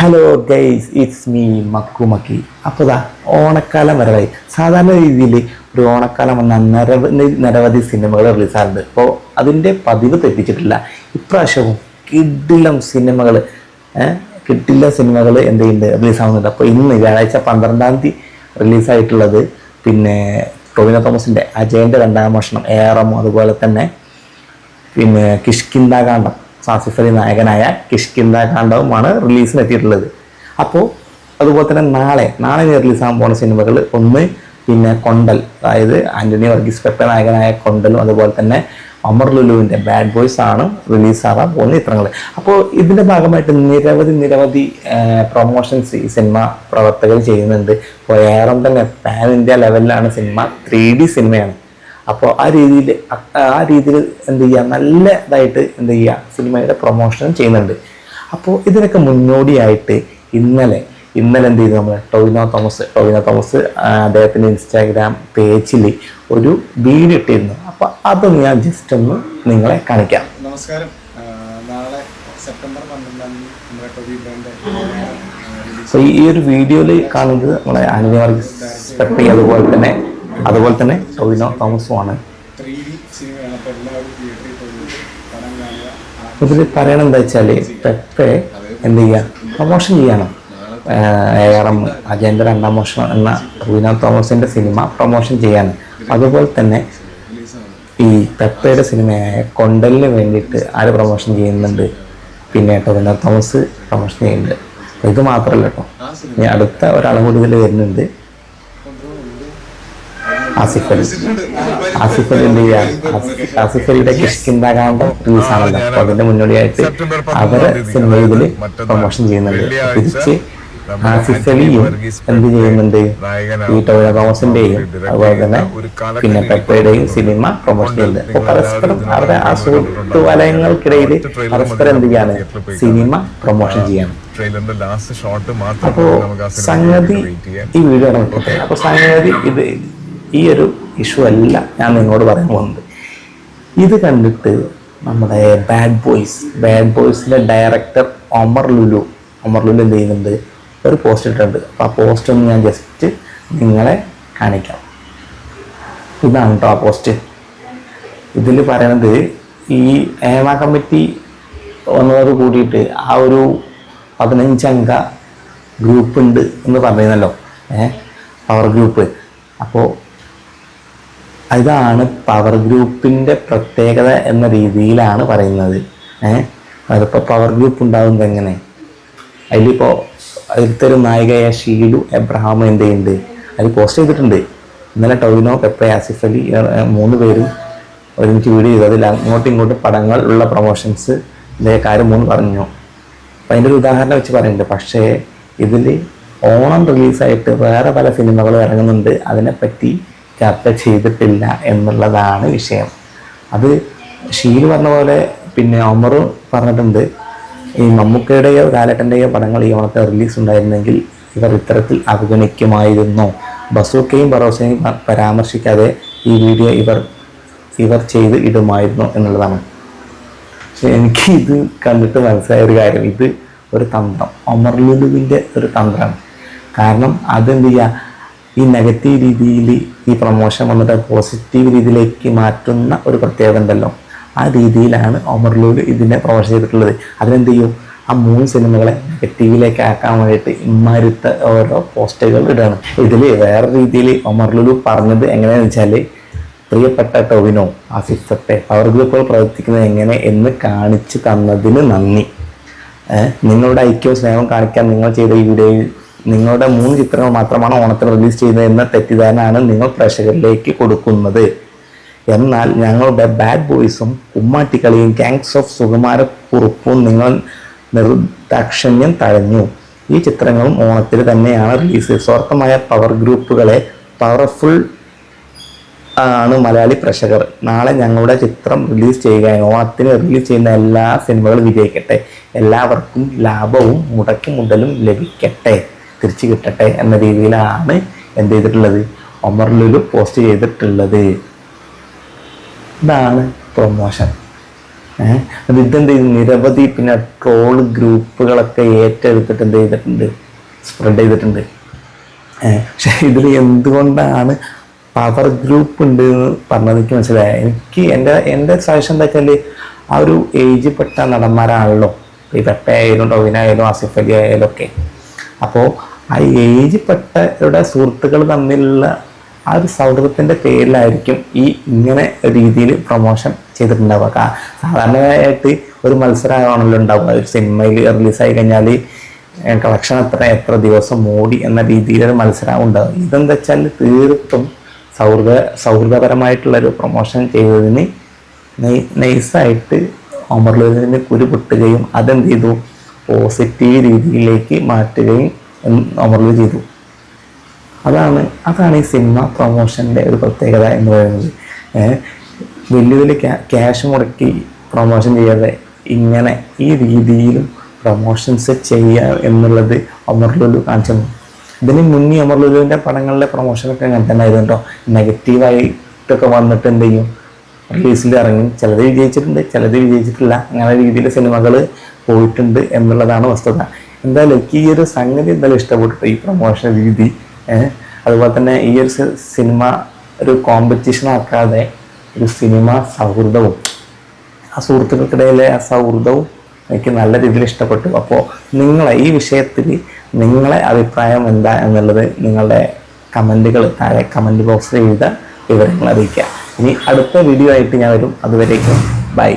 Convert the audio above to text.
Hello guys it's me മക്കു മക്കി. അപ്പോൾ ദാ ഓണക്കാലം വരവായി സാധാരണ രീതിയിൽ ഒരു ഓണക്കാലം വന്ന നിരവധി നിരവധി സിനിമകൾ റിലീസാറുണ്ട് അപ്പോൾ അതിന്റെ പതിവ് തെറ്റിച്ചിട്ടില്ല. ഇപ്രാവശ്യവും കിഡിലം സിനിമകൾ കിഡിലം സിനിമകൾ എന്ത് ചെയ്യുന്നുണ്ട്? റിലീസാവുന്നുണ്ട് അപ്പോൾ ഇന്ന് വ്യാഴാഴ്ച പന്ത്രണ്ടാം തീയതി റിലീസായിട്ടുള്ളത് പിന്നെ ടൊവിനോ തോമസിന്റെ അജയന്റെ രണ്ടാം മോഷണം ഏറമോ അതുപോലെ തന്നെ പിന്നെ കിഷ്കിന്ദാകാന്ഡം. സാസിഫ് അലി നായകനായ കിഷ്കിന്ദ കാണ്ഡവുമാണ് റിലീസിനെത്തിയിട്ടുള്ളത് അപ്പോൾ അതുപോലെ തന്നെ നാളെ നാളെ റിലീസാകാൻ പോകുന്ന സിനിമകൾ ഒന്ന് പിന്നെ കൊണ്ടൽ അതായത് ആന്റണി വർഗീസ് പെപ്പ നായകനായ കൊണ്ടലും അതുപോലെ തന്നെ അമർ ലുലുവിന്റെ ബാഡ് ബോയ്സ് ആണ് റിലീസാകാൻ പോകുന്ന ചിത്രങ്ങൾ. അപ്പോൾ ഇതിന്റെ ഭാഗമായിട്ട് നിരവധി നിരവധി പ്രൊമോഷൻസ് ഈ സിനിമ പ്രവർത്തകർ ചെയ്യുന്നുണ്ട്. ഇപ്പോൾ ഏറെ തന്നെ പാൻ ഇന്ത്യ ലെവലിലാണ് സിനിമ ത്രീ ഡി സിനിമയാണ്. അപ്പോൾ ആ രീതിയിൽ ആ രീതിയിൽ എന്ത് ചെയ്യുക നല്ല ഇതായിട്ട് എന്ത് ചെയ്യുക സിനിമയുടെ പ്രൊമോഷൻ ചെയ്യുന്നുണ്ട്. അപ്പോൾ ഇതിനൊക്കെ മുന്നോടിയായിട്ട് ഇന്നലെ ഇന്നലെ എന്ത് ചെയ്തു നമ്മൾ ടൊവിനോ തോമസ് ടൊവിനോ തോമസ് അദ്ദേഹത്തിന്റെ ഇൻസ്റ്റാഗ്രാം പേജിൽ ഒരു വീഡിയോ ഇട്ടിരുന്നു. അപ്പോൾ അത് ഞാൻ ജസ്റ്റ് ഒന്ന് നിങ്ങളെ കാണിക്കാം. നമസ്കാരം. നാളെ സെപ്റ്റംബർ പന്ത്രണ്ടാം നമ്മുടെ ബ്രാൻഡ് സോ ഈ ഒരു വീഡിയോയിൽ കാണുന്നത് നമ്മളെ ആന്റണി വർഗീസ് പെപ്പി അതുപോലെ തന്നെ അതുപോലെ തന്നെ ടൊവിനോ തോമസുമാണ് ആണ്. ഇതിൽ പറയണത് എന്താ വെച്ചാൽ പെപ്പെ എന്ത് ചെയ്യുക പ്രൊമോഷൻ ചെയ്യണം. ഏറം അജേന്ദ്ര രണ്ടാം മോഷൻ എന്ന റീന തോമസിന്റെ സിനിമ പ്രൊമോഷൻ ചെയ്യാണ്. അതുപോലെ തന്നെ ഈ പെപ്പയുടെ സിനിമയായ കൊണ്ടലിന് വേണ്ടിയിട്ട് ആര് പ്രൊമോഷൻ ചെയ്യുന്നുണ്ട്? പിന്നെ ടൊവിനോ തോമസ് പ്രൊമോഷൻ ചെയ്യുന്നുണ്ട്. ഇത് മാത്രമല്ല കേട്ടോ. ഇനി അടുത്ത ഒരാളും കൂടി ഇതിൽ വരുന്നുണ്ട്. ആസിഫ് അലി ആസിഫ് അലി എന്ത് ചെയ്യുക ആസിഫ്- അലിയുടെ കിഷ്കിന്ദാകാന്ഡം റിലീസ് ആണല്ലോ. അപ്പൊ അതിന്റെ മുന്നോടിയായിട്ട് അവരെ സിനിമ പ്രൊമോഷൻ ചെയ്യുന്നുണ്ട്. തിരിച്ച് ആസിഫ് അലിയും എന്ത് ചെയ്യുന്നുണ്ട്? ഈ ടോയ തോമസിന്റെയും അതുപോലെ തന്നെ പിന്നെ പെപ്പയുടെയും സിനിമ പ്രൊമോഷൻ ചെയ്യുന്നത് അപ്പൊ പരസ്പരം അവരുടെ ആ സുഹൃത്തു വലയങ്ങൾക്കിടയിൽ പരസ്പരം എന്ത് ചെയ്യാണ്? സിനിമ പ്രൊമോഷൻ ചെയ്യാണ്. അപ്പോ സംഗതി ഈ വീഡിയോ അപ്പൊ സംഗതി ഇത് ഈ ഒരു ഇഷ്യൂ അല്ല ഞാൻ നിങ്ങളോട് പറയാൻ പോകുന്നത്. ഇത് കണ്ടിട്ട് നമ്മുടെ ബാഡ് ബോയ്സ് ബാഡ് ബോയ്സിലെ ഡയറക്ടർ ഒമർ ലുലു ഒമർ ലുലു എന്ത് ചെയ്യുന്നുണ്ട്? ഒരു പോസ്റ്റ് ഇട്ടിട്ടുണ്ട്. അപ്പോൾ ആ പോസ്റ്റ് ഒന്ന് ഞാൻ ജസ്റ്റ് നിങ്ങളെ കാണിക്കാം. ഇതാണ് കേട്ടോ ആ പോസ്റ്റ് ഇതിൽ പറയണത് ഈ ഏമ കമ്മിറ്റി വന്നതോട് കൂടിയിട്ട് ആ ഒരു പതിനഞ്ചംഗ ഗ്രൂപ്പ് ഉണ്ട് എന്ന് പറയുന്നല്ലോ. ഏഹ്? പവർ ഗ്രൂപ്പ് അപ്പോൾ ഇതാണ് പവർ ഗ്രൂപ്പിന്റെ പ്രത്യേകത എന്ന രീതിയിലാണ് പറയുന്നത്. ഏഹ് അതിപ്പോൾ പവർ ഗ്രൂപ്പ് ഉണ്ടാകുന്നത് എങ്ങനെ? അതിലിപ്പോൾ അതിലത്തെ ഒരു നായികയായ ഷീലു എബ്രഹാം എന്ത് ചെയ്യുന്നുണ്ട്? അതിൽ പോസ്റ്റ് ചെയ്തിട്ടുണ്ട്. ഇന്നലെ ടൊവിനോ പെപ്പ ആസിഫ് അലി മൂന്ന് പേരും ഒരുമിച്ച് വീഡിയോ ചെയ്തു. അതിൽ അങ്ങോട്ടും ഇങ്ങോട്ടും പടങ്ങൾ ഉള്ള പ്രൊമോഷൻസ് കാര്യം മൂന്ന് പറഞ്ഞു. അപ്പം അതിന്റെ ഒരു ഉദാഹരണം വെച്ച് പറയുന്നുണ്ട് പക്ഷേ ഇതിൽ ഓണം റിലീസായിട്ട് വേറെ പല സിനിമകളും ഇറങ്ങുന്നുണ്ട്. അതിനെപ്പറ്റി ചർച്ച ചെയ്തിട്ടില്ല എന്നുള്ളതാണ് വിഷയം. അത് ഷീൽ പറഞ്ഞ പോലെ പിന്നെ ഒമർ പറഞ്ഞിട്ടുണ്ട് ഈ മമ്മൂക്കയുടെയോ കാലട്ടന്റെയോ പടങ്ങൾ ഈ ഓണത്തെ റിലീസ് ഉണ്ടായിരുന്നെങ്കിൽ ഇവർ ഇത്തരത്തിൽ അവഗണിക്കുമായിരുന്നു. ബസൂക്കയും ബറോസയും പരാമർശിക്കാതെ ഈ വീഡിയോ ഇവർ ഇവർ ചെയ്ത് ഇടുമായിരുന്നു എന്നുള്ളതാണ്. പക്ഷെ എനിക്ക് ഇത് കണ്ടിട്ട് മനസ്സിലായ ഒരു കാര്യം ഇത് ഒരു തന്ത്രം. ഒമർ ലുലുവിന്റെ ഒരു തന്ത്രമാണ്. കാരണം അതെന്ത് ചെയ്യുക ഈ നെഗറ്റീവ് രീതിയിൽ ഈ പ്രമോഷൻ വന്നിട്ട് പോസിറ്റീവ് രീതിയിലേക്ക് മാറ്റുന്ന ഒരു പ്രത്യേകത ഉണ്ടല്ലോ. ആ രീതിയിലാണ് ഒമർ ലുലു ഇതിനെ പ്രൊമോഷൻ ചെയ്തിട്ടുള്ളത്. അതിനെന്ത് ചെയ്യും? ആ മൂന്ന് സിനിമകളെ നെഗറ്റീവിലേക്ക് ആക്കാൻ വേണ്ടിയിട്ട് ഇമ്മാരുത്ത ഓരോ പോസ്റ്റുകൾ ഇടുകയാണ് ഇതിൽ വേറെ രീതിയിൽ ഒമർ ലുലു പറഞ്ഞത് എങ്ങനെയാണെന്ന് വെച്ചാൽ പ്രിയപ്പെട്ട ടൊവിനോ ആസിഫത്തെ പവർ ഗ്രൂപ്പുകൾ പ്രവർത്തിക്കുന്നത് എങ്ങനെ എന്ന് കാണിച്ചു തന്നതിന് നന്ദി. നിങ്ങളുടെ ഐക്യവും സ്നേഹവും കാണിക്കാൻ നിങ്ങൾ ചെയ്ത ഈ വീഡിയോയിൽ നിങ്ങളുടെ മൂന്ന് ചിത്രങ്ങൾ മാത്രമാണ് ഓണത്തിന് റിലീസ് ചെയ്യുന്നത് എന്ന തെറ്റിദ്ധാരണയാണ് നിങ്ങൾ പ്രേക്ഷകരിലേക്ക് കൊടുക്കുന്നത്. എന്നാൽ ഞങ്ങളുടെ ബാഡ് ബോയ്സും കുമ്മാട്ടിക്കളിയും ഗാങ്സ് ഓഫ് സുകുമാരക്കുറുപ്പും നിങ്ങൾ നിർദാക്ഷണ്യം തഴഞ്ഞു. ഈ ചിത്രങ്ങളും ഓണത്തിൽ തന്നെയാണ് റിലീസ് സ്വാർത്ഥമായ പവർ ഗ്രൂപ്പുകളെ പവർഫുൾ ആണ് മലയാളി പ്രേക്ഷകർ. നാളെ ഞങ്ങളുടെ ചിത്രം റിലീസ് ചെയ്യുക. ഓണത്തിന് റിലീസ് ചെയ്യുന്ന എല്ലാ സിനിമകളും വിജയിക്കട്ടെ. എല്ലാവർക്കും ലാഭവും മുടക്കും മുതലും ലഭിക്കട്ടെ. തിരിച്ചു കിട്ടട്ടെ എന്ന രീതിയിലാണ് എന്ത് ചെയ്തിട്ടുള്ളത്? ഒമർ ലുലു പോസ്റ്റ് ചെയ്തിട്ടുള്ളത്. ഇതാണ് പ്രൊമോഷൻ അത് ഇതെന്ത് ചെയ്തു? നിരവധി പിന്നെ ട്രോൾ ഗ്രൂപ്പുകളൊക്കെ ഏറ്റെടുത്തിട്ട് എന്ത് ചെയ്തിട്ടുണ്ട്? സ്പ്രെഡ് ചെയ്തിട്ടുണ്ട്. പക്ഷെ ഇതിൽ എന്തുകൊണ്ടാണ് പവർ ഗ്രൂപ്പ് ഉണ്ട് എന്ന് പറഞ്ഞത് എനിക്ക് എനിക്ക് എന്റെ എന്റെ സജഷൻ എന്താ വെച്ചാൽ ആ ഒരു ഏജ് പെട്ട നടന്മാരാണല്ലോ. ഈ പെപ്പ ടൊവിനായാലും ആസിഫലി ആയാലും ഒക്കെ. അപ്പോൾ ആ ഏജ് പെട്ടവരുടെ സുഹൃത്തുക്കൾ തമ്മിലുള്ള ആ ഒരു സൗഹൃദത്തിന്റെ പേരിലായിരിക്കും ഈ ഇങ്ങനെ രീതിയിൽ പ്രൊമോഷൻ ചെയ്തിട്ടുണ്ടാവുക. സാധാരണയായിട്ട് ഒരു മത്സരമാണല്ലോ ഉണ്ടാവുക. ഒരു സിനിമയിൽ റിലീസായി കഴിഞ്ഞാൽ കളക്ഷൻ എത്ര എത്ര ദിവസം മൂടി എന്ന രീതിയിലൊരു മത്സരം ഉണ്ടാകും ഇതെന്താ വെച്ചാൽ തീർത്തും സൗഹൃദ സൗഹൃദപരമായിട്ടുള്ളൊരു പ്രൊമോഷൻ ചെയ്തതിന് നൈസായിട്ട് ഒമർലൂരിന് കുരു പൊട്ടുകയും അതെന്ത് ചെയ്തു? പോസിറ്റീവ് രീതിയിലേക്ക് മാറ്റുകയും നമ്മൾ ചെയ്തു. അതാണ് അതാണ് ഈ സിനിമ പ്രൊമോഷന്റെ ഒരു പ്രത്യേകത എന്ന് പറയുന്നത്. വലിയ വലിയ ക്യാ- ക്യാഷ് മുടക്കി പ്രൊമോഷൻ ചെയ്യാതെ ഇങ്ങനെ ഈ രീതിയിലും പ്രൊമോഷൻസ് ചെയ്യുക എന്നുള്ളത് അമർലുലു കാണിച്ചു. ഇതിന് മുന്നേ അമർലുലുവിന്റെ പടങ്ങളിലെ പ്രൊമോഷനൊക്കെ അങ്ങനെ തന്നെ ആയിരുന്നു കേട്ടോ നെഗറ്റീവായിട്ടൊക്കെ വന്നിട്ട് എന്ത് ചെയ്യും റിലീസിൽ ഇറങ്ങി ചിലത് വിജയിച്ചിട്ടുണ്ട് ചിലത് വിജയിച്ചിട്ടില്ല. അങ്ങനെ രീതിയിൽ സിനിമകൾ പോയിട്ടുണ്ട് എന്നുള്ളതാണ് വസ്തുത. എന്തായാലും എനിക്ക് ഈ ഒരു സംഗതി എന്തായാലും ഇഷ്ടപ്പെട്ടു ഈ പ്രൊമോഷൻ രീതി അതുപോലെ തന്നെ ഈ ഒരു സിനിമ ഒരു കോമ്പറ്റീഷൻ ആക്കാതെ ഒരു സിനിമ സൗഹൃദവും ആ സുഹൃത്തുക്കൾക്കിടയിലെ ആ സൗഹൃദവും എനിക്ക് നല്ല രീതിയിൽ ഇഷ്ടപ്പെട്ടു. അപ്പോൾ നിങ്ങളെ ഈ വിഷയത്തിൽ നിങ്ങളെ അഭിപ്രായം എന്താ എന്നുള്ളത് നിങ്ങളുടെ കമന്റുകൾ താഴെ കമന്റ് ബോക്സിൽ എഴുതുക വിവരങ്ങൾ അറിയിക്കുക. ഇനി അടുത്ത വീഡിയോ ആയിട്ട് ഞാൻ വരും. അതുവരേക്കും. ബൈ.